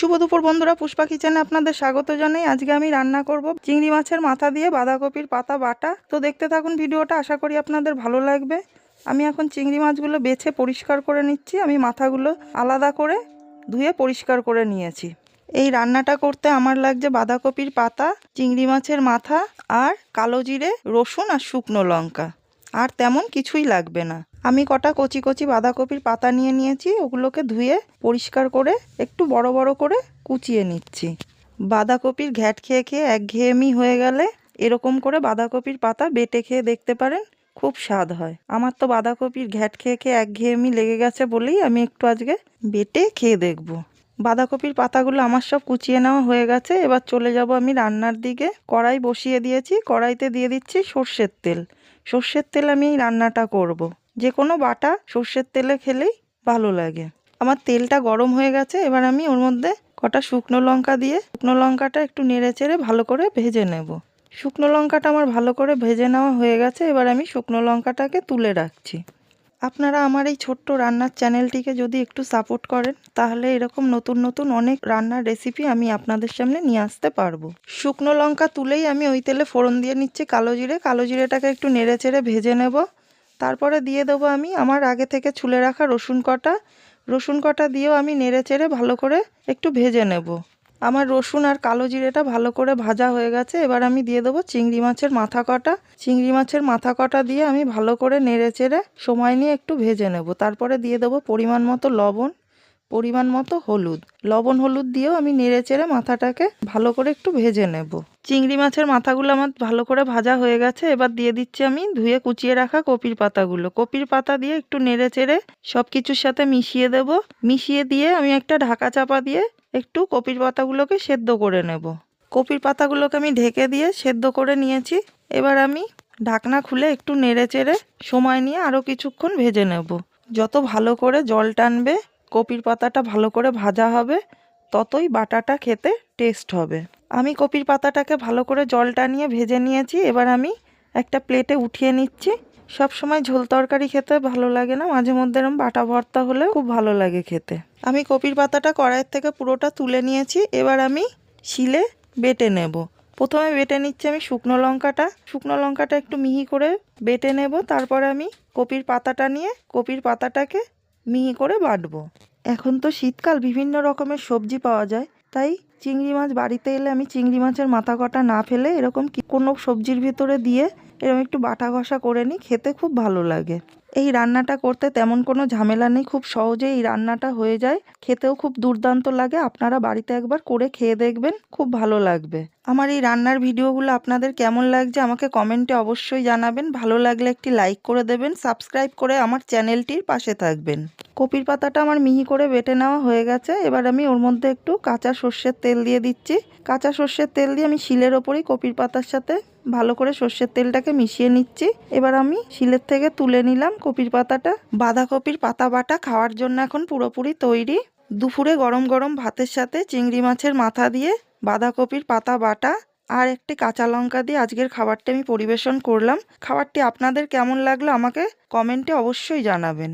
শুভ দুপুর বন্ধুরা, পুষ্পা কিচেনে আপনাদের স্বাগত জানাই। আজকে আমি রান্না করব চিংড়ি মাছের মাথা দিয়ে বাঁধাকপির পাতা বাটা। তো দেখতে থাকুন ভিডিওটা, আশা করি আপনাদের ভালো লাগবে। আমি এখন চিংড়ি মাছগুলো বেছে পরিষ্কার করে নিচ্ছি। আমি মাথাগুলো আলাদা করে ধুয়ে পরিষ্কার করে নিয়েছি। এই রান্নাটা করতে আমার লাগছে বাঁধাকপির পাতা, চিংড়ি মাছের মাথা আর কালো জিরে, রসুন আর শুকনো লঙ্কা। আর তেমন কিছুই লাগবে না। আমি কটা কচি কচি বাঁধাকপির পাতা নিয়ে নিয়েছি, ওগুলোকে ধুয়ে পরিষ্কার করে একটু বড় বড় করে কুচিয়ে নিচ্ছি। বাঁধাকপির ঘ্যাট খেয়ে খেয়ে একঘেয়েমি হয়ে গেলে এরকম করে বাঁধাকপির পাতা বেটে খেয়ে দেখতে পারেন, খুব স্বাদ হয়। আমার তো বাঁধাকপির ঘ্যাট খেয়ে খেয়ে একঘেয়েমি লেগে গেছে বলেই আমি একটু আজকে বেটে খেয়ে দেখব। বাঁধাকপির পাতাগুলো আমার সব কুচিয়ে নেওয়া হয়ে গেছে, এবার চলে যাব আমি রান্নার দিকে। কড়াই বসিয়ে দিয়েছি, কড়াইতে দিয়ে দিচ্ছি সর্ষের তেল। সর্ষের তেল আমি রান্নাটা করব। যে কোনো বাটা সর্ষের তেলে খেলেই ভালো লাগে। আমার তেলটা গরম হয়ে গেছে, এবার আমি ওর মধ্যে কটা শুকনো লঙ্কা দিয়ে, শুকনো লঙ্কাটা একটু নেড়ে চেড়ে ভালো করে ভেজে নেব। শুকনো লঙ্কাটা আমার ভালো করে ভেজে নেওয়া হয়ে গেছে, এবার আমি শুকনো লঙ্কাটাকে তুলে রাখছি। আপনারা আমার এই ছোট্ট রান্নার চ্যানেলটিকে যদি একটু সাপোর্ট করেন, তাহলে এরকম নতুন নতুন অনেক রান্নার রেসিপি আমি আপনাদের সামনে নিয়ে আসতে পারব। শুকনো লঙ্কা তুলেই আমি ওই তেলে ফোড়ন দিয়ে নিচ্ছি কালো জিরে। কালো জিরেটাকে একটু নেড়ে চেড়ে ভেজে নেব। তারপরে দিয়ে দেবো আমি আমার আগে থেকে ছুলে রাখা রসুন কটা। রসুন কটা দিয়েও আমি নেড়ে চেড়ে ভালো করে একটু ভেজে নেব। আমার রসুন আর কালো জিরেটা ভালো করে ভাজা হয়ে গেছে, এবার আমি দিয়ে দেবো চিংড়ি মাছের মাথা কটা। চিংড়ি মাছের মাথা কটা দিয়ে আমি ভালো করে নেড়ে চেড়ে সময় নিয়ে একটু ভেজে নেব। তারপরে দিয়ে দেবো পরিমাণ মতো লবণ। পরিমাণ মতো হলুদ। লবণ হলুদ দিয়েও আমি নেড়ে চেড়ে মাথাটাকে ভালো করে একটু ভেজে নেব। চিংড়ি মাছের মাথাগুলো আমার ভালো করে ভাজা হয়ে গেছে। এবার দিয়ে দিচ্ছি আমি ধুয়ে কুচিয়ে রাখা কপির পাতাগুলো। কপির পাতা দিয়ে একটু নেড়ে চেড়ে সব কিছুর সাথে মিশিয়ে দেব। মিশিয়ে দিয়ে আমি একটা ঢাকা চাপা দিয়ে একটু কপির পাতাগুলোকে সেদ্ধ করে নেব। কপির পাতাগুলোকে আমি ঢেকে দিয়ে সেদ্ধ করে নিয়েছি। এবার আমি ঢাকনা খুলে একটু নেড়ে চেড়ে সময় নিয়ে আরও কিছুক্ষণ ভেজে নেব। যত ভালো করে জল টানবে কপির পাতাটা ভালো করে ভাজা হবে, ততই বাটাটা খেতে টেস্ট হবে। আমি কপির পাতাটাকে ভালো করে জল টানিয়ে ভেজে নিয়েছি, এবার আমি একটা প্লেটে উঠিয়ে নিচ্ছি। সব সময় ঝোল তরকারি খেতে ভালো লাগে না, মাঝে মধ্যে এরম বাটা ভর্তা হলে খুব ভালো লাগে খেতে। আমি কপির পাতাটা কড়াইয়ের থেকে পুরোটা তুলে নিয়েছি, এবার আমি শিলে বেটে নেব। প্রথমে বেটে নিচ্ছি আমি শুকনো লঙ্কাটা। শুকনো লঙ্কাটা একটু মিহি করে বেটে নেব, তারপরে আমি কপির পাতাটা নিয়ে কপির পাতাটাকে মিহি করে বাটবো। এখন তো শীতকাল, বিভিন্ন রকমের সবজি পাওয়া যায়। তাই চিংড়ি মাছ বাড়িতে এলে আমি চিংড়ি মাছের মাথা কটা না ফেলে এরকম কোনো সবজির ভিতরে দিয়ে এরকম একটু বাটা ঘষা করে নিই, খেতে খুব ভালো লাগে। এই রান্নাটা করতে তেমন কোনো ঝামেলা নেই, খুব সহজেই এই রান্নাটা হয়ে যায়। খেতেও খুব দুর্দান্ত লাগে, আপনারা বাড়িতে একবার করে খেয়ে দেখবেন, খুব ভালো লাগবে। আমার এই রান্নার ভিডিওগুলো আপনাদের কেমন লাগছে আমাকে কমেন্টে অবশ্যই জানাবেন। ভালো লাগলে একটি লাইক করে দেবেন, সাবস্ক্রাইব করে আমার চ্যানেলটির পাশে থাকবেন। কপির পাতাটা আমার মিহি করে বেটে নেওয়া হয়ে গেছে, এবার আমি ওর মধ্যে একটু কাঁচা সর্ষের তেল দিয়ে দিচ্ছি। কাঁচা সর্ষের তেল দিয়ে আমি শিলের ওপরেই কপির পাতার সাথে ভালো করে সর্ষের তেলটাকে মিশিয়ে নিচ্ছি। এবার আমি শিলের থেকে তুলে নিলাম কপির পাতাটা। বাঁধাকপির পাতা বাটা খাওয়ার জন্য এখন পুরোপুরি তৈরি। দুপুরে গরম গরম ভাতের সাথে চিংড়ি মাছের মাথা দিয়ে বাঁধাকপির পাতা বাটা আর একটি কাঁচা লঙ্কা দিয়ে আজকের খাবারটি আমি পরিবেশন করলাম। খাবারটি আপনাদের কেমন লাগল আমাকে কমেন্টে অবশ্যই জানাবেন।